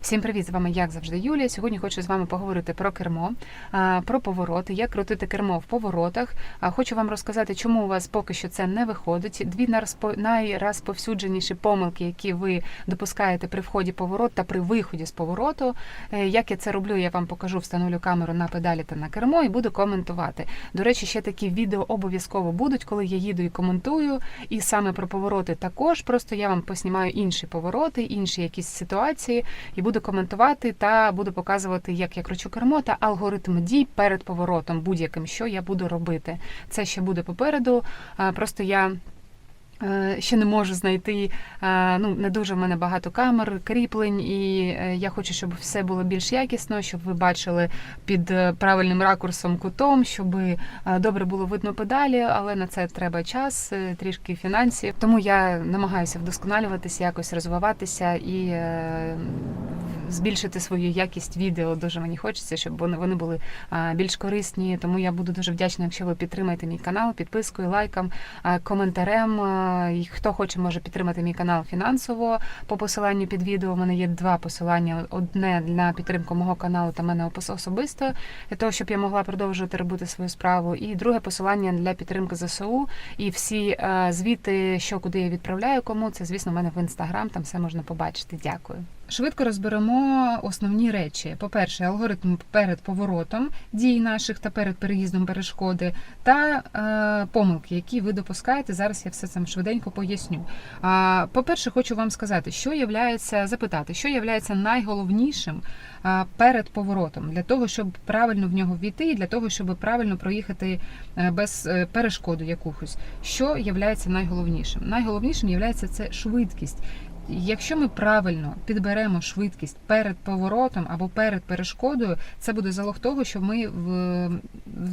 Всім привіт! З вами, як завжди, Юлія. Сьогодні хочу з вами поговорити про кермо, про повороти, як крутити кермо в поворотах. Хочу вам розказати, чому у вас поки що це не виходить. Дві найрозповсюдженіші помилки, які ви допускаєте при вході поворот та при виході з повороту. Е, Як я це роблю, я вам покажу, встановлю камеру на педалі та на кермо і буду коментувати. До речі, ще такі відео обов'язково будуть, коли я їду і коментую. І саме про повороти також. Просто я вам поснімаю інші повороти, інші якісь ситуації і буду коментувати та буду показувати, як я кручу кермо та алгоритм дій перед поворотом, будь-яким, що я буду робити. Це ще буде попереду. Просто я. Е, Ще не можу знайти, е, ну не дуже в мене багато камер, кріплень, і е, я хочу, щоб все було більш якісно, щоб ви бачили під правильним ракурсом кутом, щоб добре було видно педалі, але на це треба час, трішки фінансів. Тому я намагаюся вдосконалюватися, якось розвиватися і збільшити свою якість відео. Дуже мені хочеться, щоб вони були більш корисні. Тому я буду дуже вдячна, якщо ви підтримаєте мій канал підпискою, лайком, коментарем. І хто хоче, може підтримати мій канал фінансово по посиланню під відео. У мене є два посилання: одне на підтримку мого каналу та мене особисто, для того, щоб я могла продовжувати робити свою справу. І друге посилання для підтримки ЗСУ. І всі е, звіти, що куди я відправляю, кому це, звісно, в мене в інстаграм. Там все можна побачити. Дякую. Швидко розберемо основні речі. По-перше, алгоритм перед поворотом дій наших та перед переїздом перешкоди, та е, помилки, які ви допускаєте. Зараз я все це швиденько поясню. А, по-перше, хочу вам сказати, що являється запитати, що являється найголовнішим перед поворотом для того, щоб правильно в нього війти, і для того, щоб правильно проїхати е, без е, перешкоду якихось. Що являється найголовнішим? Найголовнішим являється це швидкість. Якщо ми правильно підберемо швидкість перед поворотом або перед перешкодою, це буде залог того, що ми в-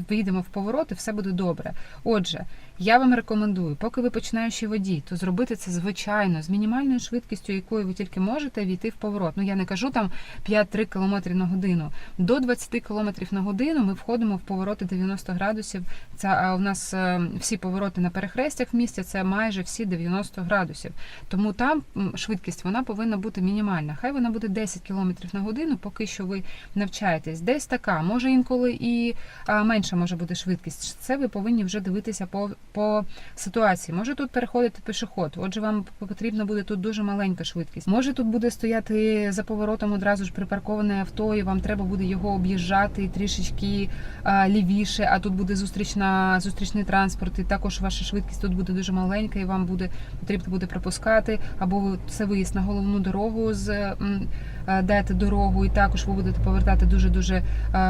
вийдемо в поворот і все буде добре. Отже, я вам рекомендую, поки ви починаючий водій, то зробити це звичайно з мінімальною швидкістю, якою ви тільки можете війти в поворот. Ну я не кажу там 5-3 км на годину. До 20 км на годину ми входимо в повороти 90 градусів. Це а у нас е, всі повороти на перехрестях в місті це майже всі 90 градусів. Тому там швидкість вона повинна бути мінімальна. Хай вона буде 10 км на годину, поки що ви навчаєтесь. Десь така, може інколи і менша може бути швидкість. Це ви повинні вже дивитися по, по ситуації. Може тут переходити пішоход. Отже, вам потрібна буде тут дуже маленька швидкість. Може тут буде стояти за поворотом одразу ж припарковане авто, і вам треба буде його об'їжджати трішечки а, лівіше, а тут буде зустрічна зустрічний транспорт, і також ваша швидкість тут буде дуже маленька, і вам буде потрібно буде пропускати, або це виїзд на головну дорогу з е, дати дорогу, і також ви будете повертати дуже дуже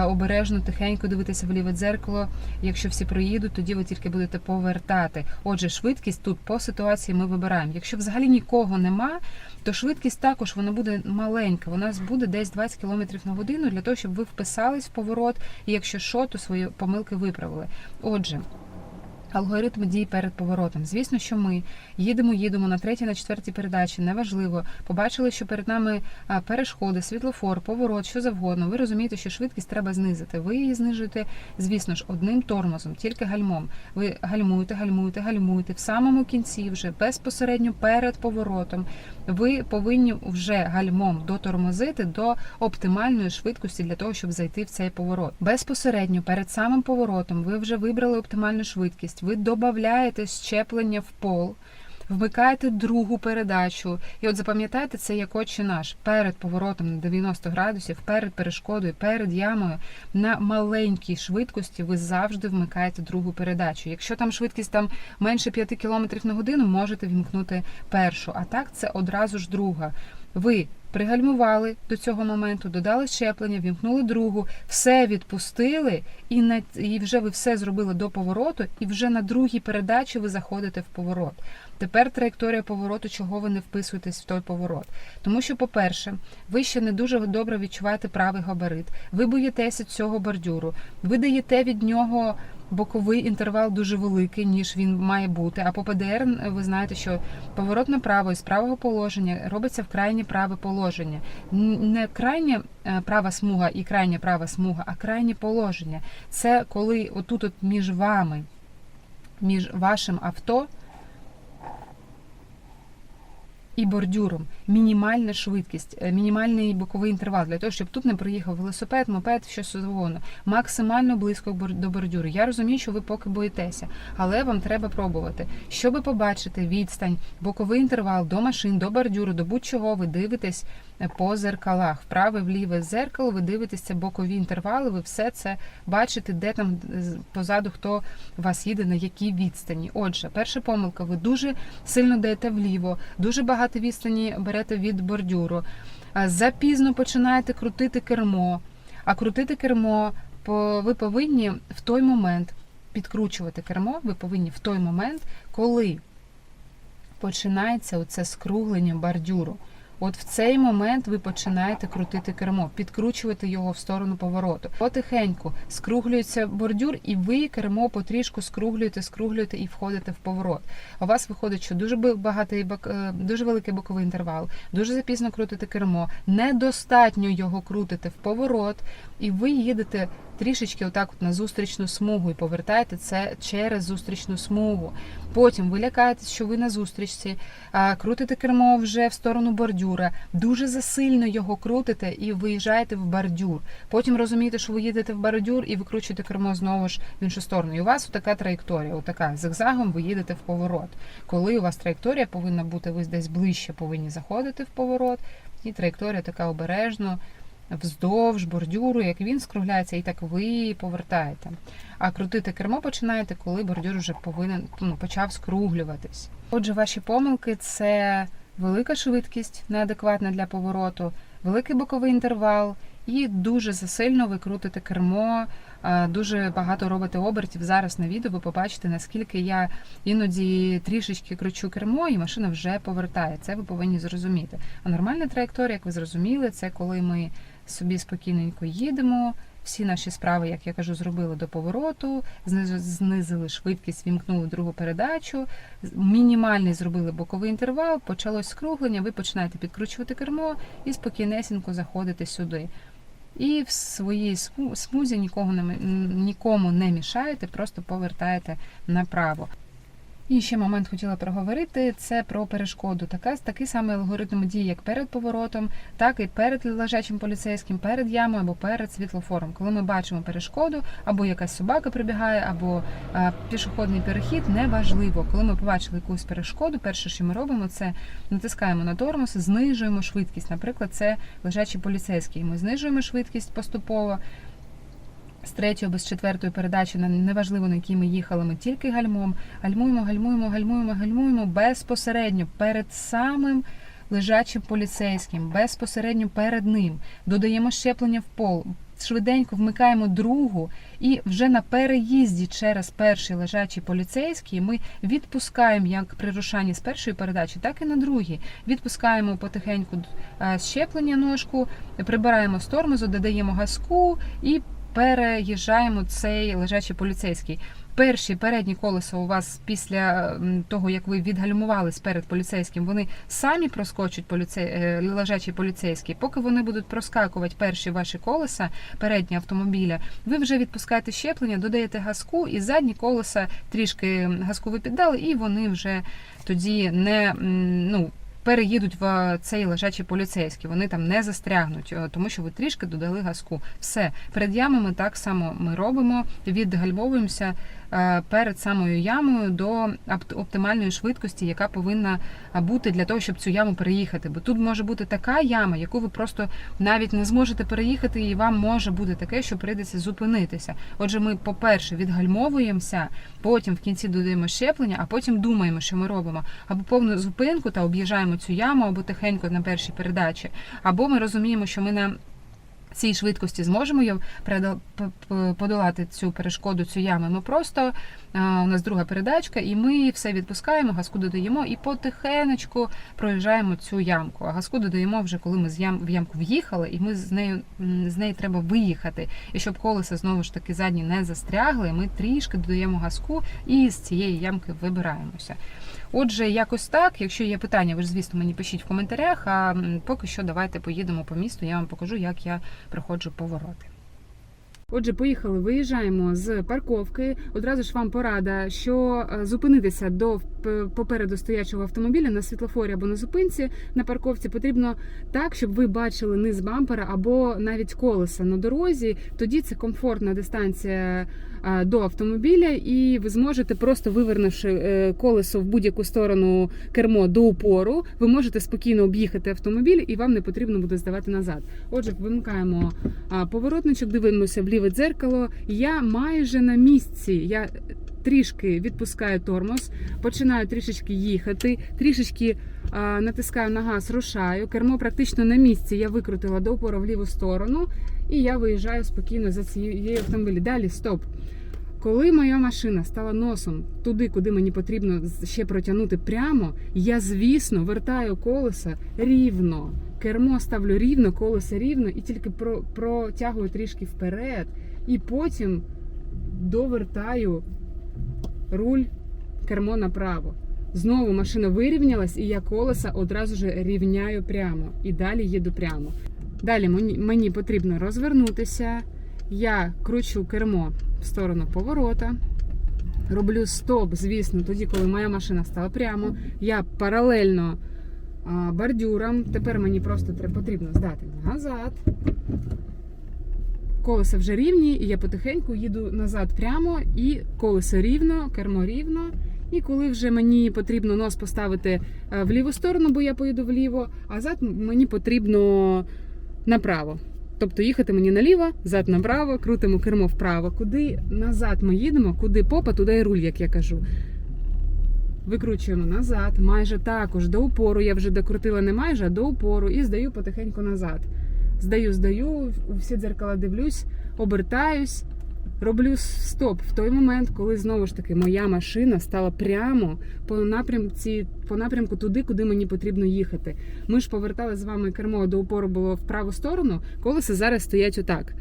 обережно, тихенько дивитися в ліве дзеркало. Якщо всі проїдуть, тоді ви тільки будете повертати. Отже, швидкість тут по ситуації ми вибираємо. Якщо взагалі нікого нема, то швидкість також вона буде маленька. Вона буде десь 20 км на годину для того, щоб ви вписались в поворот, і якщо що, то свої помилки виправили. Отже. Алгоритм дій перед поворотом. Звісно, що ми їдемо, їдемо на третій, на четвертій передачі, неважливо. Побачили, що перед нами перешкоди, світлофор, поворот, що завгодно. Ви розумієте, що швидкість треба знизити. Ви її знижуєте, звісно ж, одним тормозом, тільки гальмом. Ви гальмуєте, гальмуєте, гальмуєте. В самому кінці, вже безпосередньо перед поворотом, ви повинні вже гальмом дотормозити до оптимальної швидкості для того, щоб зайти в цей поворот. Безпосередньо перед самим поворотом ви вже вибрали оптимальну швидкість. Ви додаєте щеплення в пол. Вмикаєте другу передачу, і от запам'ятайте це як отче наш перед поворотом на 90 градусів, перед перешкодою, перед ямою на маленькій швидкості ви завжди вмикаєте другу передачу. Якщо там швидкість там менше 5 км на годину, можете вімкнути першу. А так це одразу ж друга. Ви пригальмували до цього моменту, додали щеплення, вімкнули другу, все відпустили, і на і вже ви все зробили до повороту, і вже на другій передачі ви заходите в поворот. Тепер траєкторія повороту, чого ви не вписуєтесь в той поворот. Тому що, по-перше, ви ще не дуже добре відчуваєте правий габарит, ви боїтеся цього бордюру, ви даєте від нього боковий інтервал дуже великий, ніж він має бути. А по ПДР ви знаєте, що поворот направо із правого положення робиться в крайнє праве положення. Не крайня е, права смуга і крайня права смуга, а крайнє положення. Це коли отут от між вами, між вашим авто і бордюром. Мінімальна швидкість, е, мінімальний боковий інтервал для того, щоб тут не проїхав велосипед, мопед, щось завгодно. Максимально близько до бордюру. Я розумію, що ви поки боїтеся, але вам треба пробувати. Щоби побачити відстань, боковий інтервал до машин, до бордюру, до будь-чого ви дивитесь по зеркалах. Вправе, вліве зеркало, ви дивитесь це бокові інтервали, ви все це бачите, де там позаду хто вас їде, на якій відстані. Отже, перша помилка, ви дуже сильно даєте вліво, дуже багато відстані берете від бордюру. Запізно починаєте крутити кермо. А крутити кермо ви повинні в той момент підкручувати кермо, ви повинні в той момент, коли починається оце скруглення бордюру. От в цей момент ви починаєте крутити кермо, підкручувати його в сторону повороту. Потихеньку скруглюється бордюр, і ви кермо потрішку скруглюєте, скруглюєте і входите в поворот. У вас виходить, що дуже багатий бок- е, дуже великий боковий інтервал, дуже запізно крутите кермо, недостатньо його крутите в поворот, і ви їдете трішечки отак от на зустрічну смугу і повертаєте це через зустрічну смугу. Потім ви лякаєтесь, що ви на зустрічці, крутите кермо вже в сторону бордюра, дуже засильно його крутите і виїжджаєте в бордюр. Потім розумієте, що ви їдете в бордюр і викручуєте кермо знову ж в іншу сторону. І у вас така траєкторія, отака зигзагом ви їдете в поворот. Коли у вас траєкторія повинна бути, ви десь ближче повинні заходити в поворот, і траєкторія така обережно. Вздовж бордюру, як він скругляється, і так ви повертаєте. А крутити кермо починаєте, коли бордюр вже повинен ну, почав скруглюватись. Отже, ваші помилки це велика швидкість, неадекватна для повороту, великий боковий інтервал і дуже засильно ви крутите кермо, дуже багато робите обертів. Зараз на відео ви побачите, наскільки я іноді трішечки кручу кермо, і машина вже повертає. Це ви повинні зрозуміти. А нормальна траєкторія, як ви зрозуміли, це коли ми собі спокійненько їдемо. Всі наші справи, як я кажу, зробили до повороту, знизили швидкість, вімкнули другу передачу, мінімальний зробили боковий інтервал, почалось скруглення, ви починаєте підкручувати кермо і спокійнесенько заходите сюди. І в своїй смузі нікого не, нікому не мішаєте, просто повертаєте направо. І ще момент хотіла проговорити це про перешкоду. Така такий самий алгоритм дій, як перед поворотом, так і перед лежачим поліцейським, перед ямою або перед світлофором. Коли ми бачимо перешкоду, або якась собака прибігає, або а, пішохідний перехід, неважливо. Коли ми побачили якусь перешкоду, перше, що ми робимо, це натискаємо на тормоз, знижуємо швидкість. Наприклад, це лежачий поліцейський. Ми знижуємо швидкість поступово. З третьої або з четвертої передачі, на- неважливо на якій ми їхали, ми тільки гальмом. Гальмуємо, гальмуємо, гальмуємо, гальмуємо безпосередньо перед самим лежачим поліцейським, безпосередньо перед ним. Додаємо щеплення в пол, швиденько вмикаємо другу, і вже на переїзді через перший лежачий поліцейський ми відпускаємо як при рушанні з першої передачі, так і на другій. Відпускаємо потихеньку е, щеплення ножку, прибираємо з тормозу, додаємо газку і переїжджаємо цей лежачий поліцейський. Перші передні колеса у вас після того, як ви відгальмувались перед поліцейським, вони самі проскочать поліцей, е, лежачий поліцейський. Поки вони будуть проскакувати перші ваші колеса, передні автомобіля, ви вже відпускаєте щеплення, додаєте газку, і задні колеса трішки газку ви піддали, і вони вже тоді не ну. Переїдуть в цей лежачий поліцейський, вони там не застрягнуть, е, тому що ви трішки додали газку. Все перед ямами так само ми робимо, відгальмовуємося е, перед самою ямою до оптимальної швидкості, яка повинна бути для того, щоб цю яму переїхати. Бо тут може бути така яма, яку ви просто навіть не зможете переїхати, і вам може бути таке, що прийдеться зупинитися. Отже, ми, по-перше, відгальмовуємося, потім в кінці додаємо щеплення, а потім думаємо, що ми робимо або повну зупинку та об'їжджаємо цю яму, або тихенько на першій передачі, або ми розуміємо, що ми на цій швидкості зможемо подолати цю перешкоду, цю яму. Ми просто у нас друга передачка, і ми все відпускаємо, газку додаємо і потихенечку проїжджаємо цю ямку. А газку додаємо вже коли ми з ям в ямку в'їхали, і ми з нею з неї треба виїхати. І щоб колеса знову ж таки задні не застрягли, ми трішки додаємо газку і з цієї ямки вибираємося. Отже, якось так. Якщо є питання, ви ж звісно мені пишіть в коментарях. А поки що давайте поїдемо по місту. Я вам покажу, як я проходжу повороти. Отже, поїхали. Виїжджаємо з парковки. Одразу ж вам порада, що е, зупинитися до попереду стоячого автомобіля на світлофорі або на зупинці на парковці потрібно так, щоб ви бачили низ бампера або навіть колеса на дорозі. Тоді це комфортна дистанція до автомобіля, і ви зможете просто вивернувши е, колесо в будь-яку сторону кермо до упору, ви можете спокійно об'їхати автомобіль, і вам не потрібно буде здавати назад. Отже, вимикаємо поворотничок, дивимося в ліве дзеркало. Я майже на місці. Я трішки відпускаю тормоз, починаю трішечки їхати, трішечки натискаю на газ, рушаю. Кермо практично на місці. Я викрутила до опору в ліву сторону, і я виїжджаю спокійно за цією автомобілі. Далі стоп. Коли моя машина стала носом туди, куди мені потрібно ще протягнути прямо, я, звісно, вертаю колеса рівно. Кермо ставлю рівно, колеса рівно і тільки про, протягую трішки вперед, і потім довертаю руль кермо направо. Знову машина вирівнялась, і я колеса одразу ж рівняю прямо. І далі їду прямо. Далі мені, потрібно розвернутися. Я кручу кермо в сторону поворота. Роблю стоп, звісно, тоді, коли моя машина стала прямо. Я паралельно бордюрам. Тепер мені просто потрібно здати назад. Колеса вже рівні, і я потихеньку їду назад прямо, і колесо рівно, кермо рівно. І коли вже мені потрібно нос поставити е, в ліву сторону, бо я поїду вліво, а зад мені потрібно направо. Тобто їхати мені наліво, зад направо, крутимо кермо вправо. Куди назад ми їдемо, куди попа, туди і руль, як я кажу. Викручуємо назад, майже також до упору. Я вже докрутила не майже, а до упору і здаю потихеньку назад. Здаю, здаю, у всі дзеркала дивлюсь, обертаюсь, роблю стоп в той момент, коли знову ж таки моя машина стала прямо по напрямці, по напрямку туди, куди мені потрібно їхати. Ми ж повертали з вами кермо до упору було в праву сторону, колеса зараз стоять отак.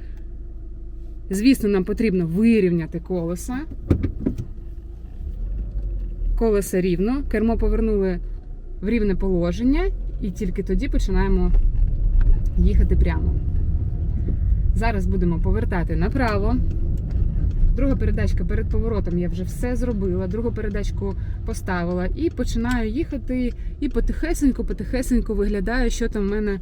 Звісно, нам потрібно вирівняти колеса. Колеса рівно, кермо повернули в рівне положення, і тільки тоді починаємо їхати прямо. Зараз будемо повертати направо. Друга передачка перед поворотом я вже все зробила. Другу передачку поставила і починаю їхати. І потихесенько, потихесенько виглядаю, що там в мене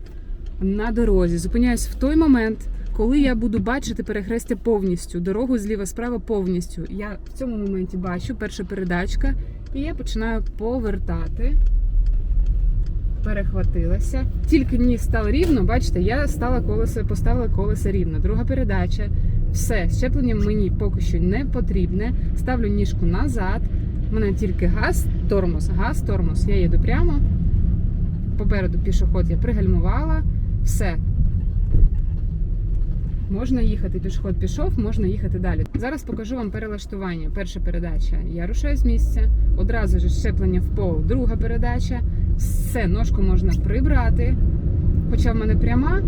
на дорозі. Зупиняюсь в той момент, коли я буду бачити перехрестя повністю, дорогу зліва справа повністю. Я в цьому моменті бачу перша передачка, і я починаю повертати. Перехватилася. Тільки ніс став рівно, бачите, я стала колесо, поставила колесо рівно. Друга передача. Все, щеплення мені поки що не потрібне. Ставлю ніжку назад. У мене тільки газ, тормоз, газ, тормоз. Я їду прямо. Попереду пішоход я пригальмувала. Все. Можна їхати, пішоход пішов, можна їхати далі. Зараз покажу вам перелаштування. Перша передача. Я рушаю з місця, одразу ж щеплення в пол. Друга передача. Все, ножку можна прибрати. Хоча в мене пряма,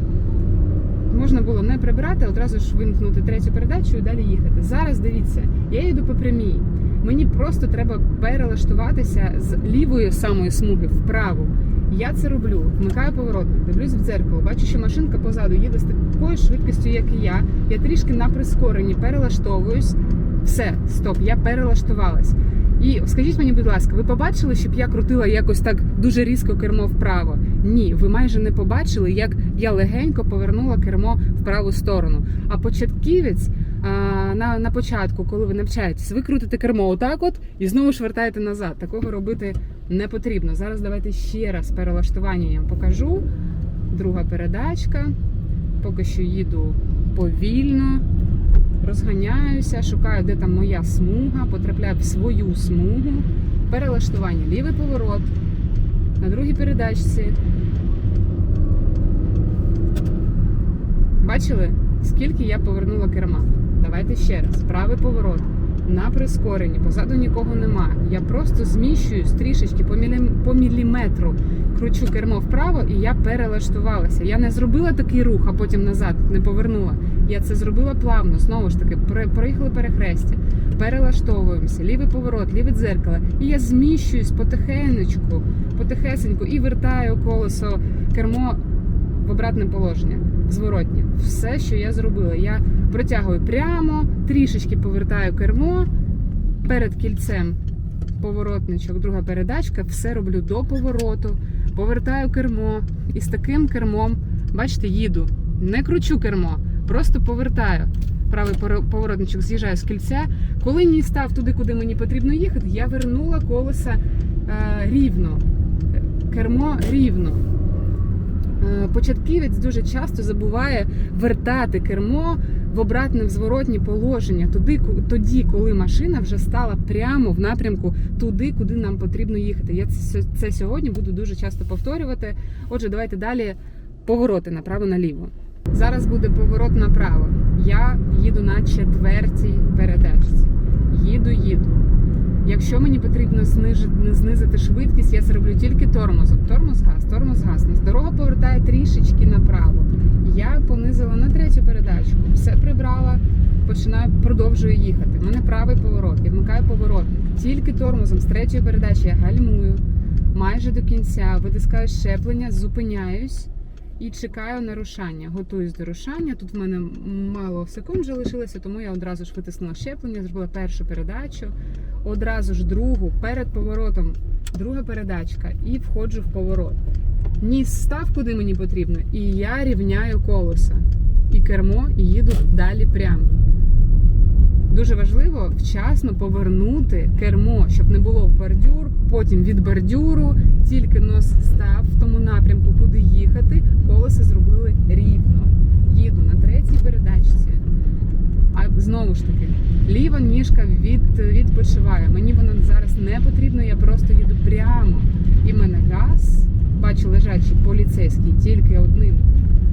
можна було не прибрати, одразу ж вимкнути третю передачу і далі їхати. Зараз дивіться, я їду по прямій. Мені просто треба перелаштуватися з лівої самої смуги вправо. Я це роблю, вмикаю поворотник, дивлюсь в дзеркало, бачу, що машинка позаду їде з такою швидкістю, як і я. Я трішки на прискоренні перелаштовуюсь. Все, стоп, я перелаштувалась. І скажіть мені, будь ласка, ви побачили, щоб я крутила якось так дуже різко кермо вправо? Ні, ви майже не побачили, як я легенько повернула кермо в праву сторону. А початківець а, на, на початку, коли ви навчаєтесь, ви крутите кермо отак, от і знову ж вертаєте назад. Такого робити не потрібно. Зараз давайте ще раз перелаштування я вам покажу. Друга передачка. Поки що їду повільно розганяюся, шукаю, де там моя смуга, потрапляю в свою смугу. Перелаштування, лівий поворот. На другій передачці. Бачили, скільки я повернула керма? Давайте ще раз. Правий поворот. На прискоренні, позаду нікого нема. Я просто зміщуюсь трішечки по, мілі... по міліметру, кручу кермо вправо і я перелаштувалася. Я не зробила такий рух, а потім назад не повернула. Я це зробила плавно. Знову ж таки, проїхали перехрестя, перелаштовуємося, лівий поворот, ліве дзеркало. І я зміщуюсь потихенечку, потихесеньку і вертаю колесо кермо в обратне положення. Зворотні. Все, що я зробила. Я протягую прямо, трішечки повертаю кермо перед кільцем. Поворотничок, друга передачка, все роблю до повороту, повертаю кермо і з таким кермом, бачите, їду. Не кручу кермо, просто повертаю. Правий поворотничок з'їжджаю з кільця. Коли не став туди, куди мені потрібно їхати, я вернула колеса е, рівно. Кермо рівно. Е, Початківець дуже часто забуває вертати кермо в обратне в зворотнє положення, туди, тоді, коли машина вже стала прямо в напрямку туди, куди нам потрібно їхати. Я це сьогодні буду дуже часто повторювати. Отже, давайте далі повороти направо-наліво. Зараз буде поворот направо. Я їду на четвертій передачці. Їду, їду. Якщо мені потрібно знизити швидкість, я це роблю тільки тормозом. Тормоз газ, тормоз газ. Нас дорога повертає трішечки направо. Я понизила на третю передачку, все прибрала, починаю, продовжую їхати. У мене правий поворот, я вмикаю поворотник. Тільки тормозом з третьої передачі я гальмую майже до кінця, витискаю щеплення, зупиняюсь і чекаю на рушання. Готуюсь до рушання. Тут в мене мало секунд вже лишилося, тому я одразу ж витиснула щеплення, зробила першу передачу, одразу ж другу перед поворотом, друга передачка, і входжу в поворот. Ніс став куди мені потрібно, і я рівняю колеса і кермо, і їду далі прямо. Дуже важливо вчасно повернути кермо, щоб не було в бордюр, потім від бордюру, тільки нос став в тому напрямку, куди їхати, колеса зробили рівно. Їду на третій передачці. А знову ж таки, ліва ніжка від, відпочиває. Мені вона зараз не потрібна, я просто їду прямо. І мене газ, бачу лежачий поліцейський тільки одним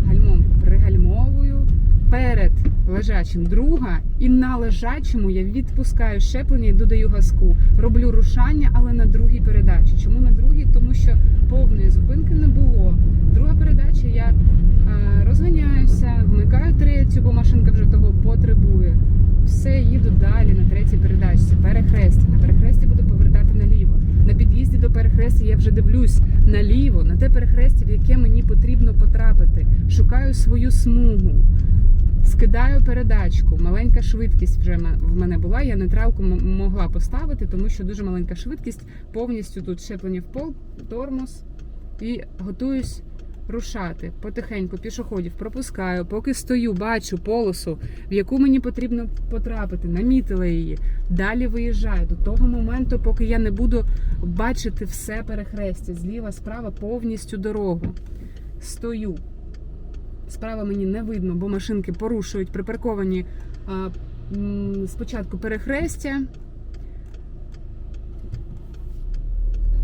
гальмом пригальмовую. Перед лежачим друга, і на лежачому я відпускаю щеплення і додаю газку. Роблю рушання, але на другій передачі. Чому на другій? Тому що повної зупинки не було. Друга передача я е, розганяюся, вмикаю третю, бо машинка вже того потребує. Все, їду далі на третій передачці. Перехрестя. На перехресті буду повертати наліво. На під'їзді до перехрестя я вже дивлюсь наліво, на те перехрестя, в яке мені потрібно потрапити. Шукаю свою смугу. Скидаю передачку. Маленька швидкість вже в мене була. Я нейтралку могла поставити, тому що дуже маленька швидкість. Повністю тут щеплення в пол, тормоз і готуюсь рушати потихеньку пішоходів. Пропускаю, поки стою, бачу полосу, в яку мені потрібно потрапити. Намітила її. Далі виїжджаю до того моменту, поки я не буду бачити все перехрестя зліва, справа повністю дорогу. Стою. Справа мені не видно, бо машинки порушують припарковані а, м, спочатку перехрестя.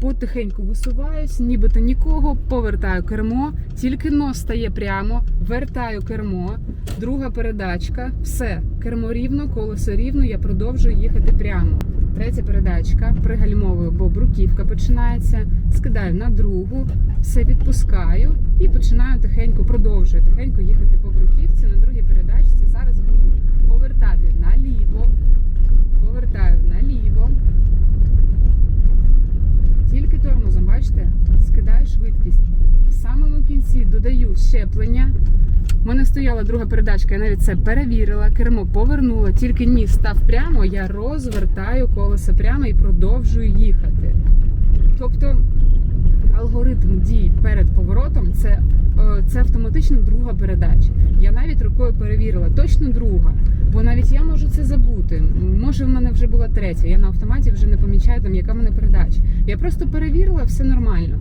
Потихеньку висуваюсь, нібито нікого, повертаю кермо, тільки нос стає прямо, вертаю кермо, друга передачка, все, кермо рівно, колесо рівно, я продовжую їхати прямо. Третя передачка, пригальмовую, бо бруківка починається, скидаю на другу, все відпускаю і починаю тихенько, продовжую тихенько їхати по бруківці на другій передачці. Зараз буду повертати наліво, повертаю наліво. Тільки тормозом, бачите, скидаю швидкість. В самому кінці додаю щеплення. У мене стояла друга передачка, я навіть це перевірила, кермо повернула, тільки ніс став прямо, я розвертаю колеса прямо і продовжую їхати. Тобто алгоритм дій перед поворотом це, це автоматично друга передача. Я навіть рукою перевірила, точно друга. Бо навіть я можу це забути. Може, в мене вже була третя. Я на автоматі вже не помічаю, там, яка в мене передача. Я просто перевірила, все нормально.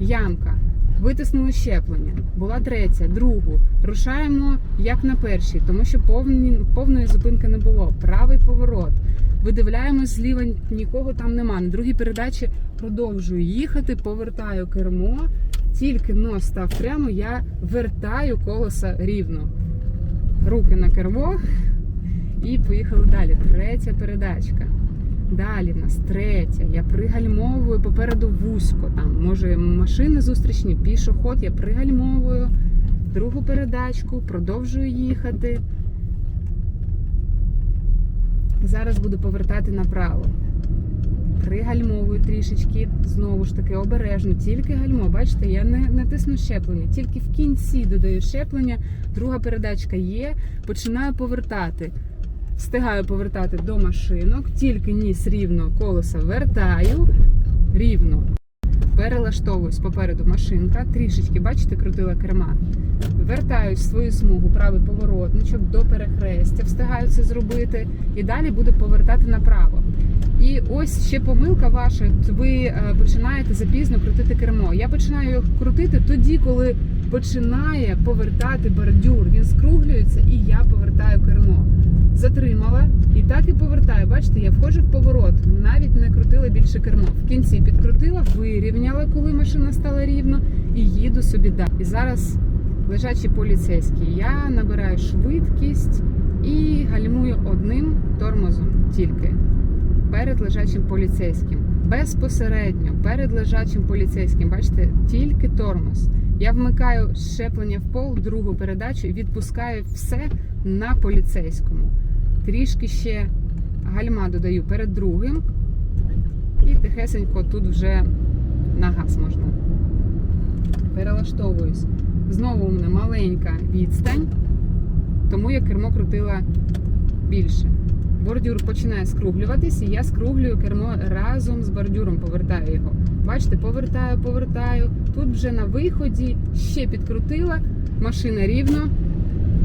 Ямка. Витиснули щеплення. Була третя, другу. Рушаємо як на першій, тому що повні, повної зупинки не було. Правий поворот. Видивляємось зліва, нікого там нема. На другій передачі продовжую їхати, повертаю кермо. Тільки нос став прямо, я вертаю колеса рівно. Руки на кермо і поїхали далі. Третя передачка. Далі в нас третя. Я пригальмовую попереду вузько. Там може машини зустрічні, пішоход. Я пригальмовую другу передачку, продовжую їхати. Зараз буду повертати направо. Пригальмовую трішечки, знову ж таки обережно, тільки гальмо. Бачите, я не, не тисну щеплення, тільки в кінці додаю щеплення. Друга передачка є, починаю повертати. Встигаю повертати до машинок, тільки ніс рівно колеса вертаю рівно. Перелаштовуюсь попереду машинка, трішечки, бачите, крутила керма. Вертаюсь в свою смугу, правий поворотничок до перехрестя, встигаю це зробити, і далі буду повертати направо. І ось ще помилка ваша. Ви е, починаєте запізно крутити кермо. Я починаю його крутити тоді, коли починає повертати бордюр. Він скруглюється, і я повертаю кермо. Затримала так і повертаю. Бачите, я входжу в поворот, навіть не крутила більше кермо. В кінці підкрутила, вирівняла, коли машина стала рівно, і їду собі далі. І зараз лежачий поліцейський. Я набираю швидкість і гальмую одним тормозом тільки перед лежачим поліцейським. Безпосередньо перед лежачим поліцейським, бачите, тільки тормоз. Я вмикаю щеплення в пол, другу передачу і відпускаю все на поліцейському. Трішки ще гальма додаю перед другим. І тихесенько тут вже на газ можна. Перелаштовуюсь. Знову у мене маленька відстань, тому я кермо крутила більше. Бордюр починає скруглюватись, і я скруглюю кермо разом з бордюром, повертаю його. Бачите, повертаю, повертаю. Тут вже на виході ще підкрутила, машина рівно,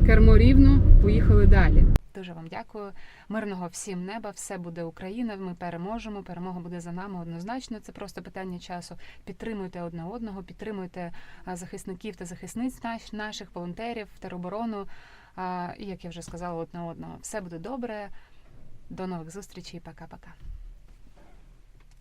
кермо рівно, поїхали далі. Дуже вам дякую. Мирного всім неба, все буде Україна. Ми переможемо. Перемога буде за нами однозначно. Це просто питання часу. Підтримуйте одне одного, підтримуйте захисників та захисниць наш- наших волонтерів, тероборону. І як я вже сказала, одне одного. Все буде добре. До нових зустрічей. Пока-пока.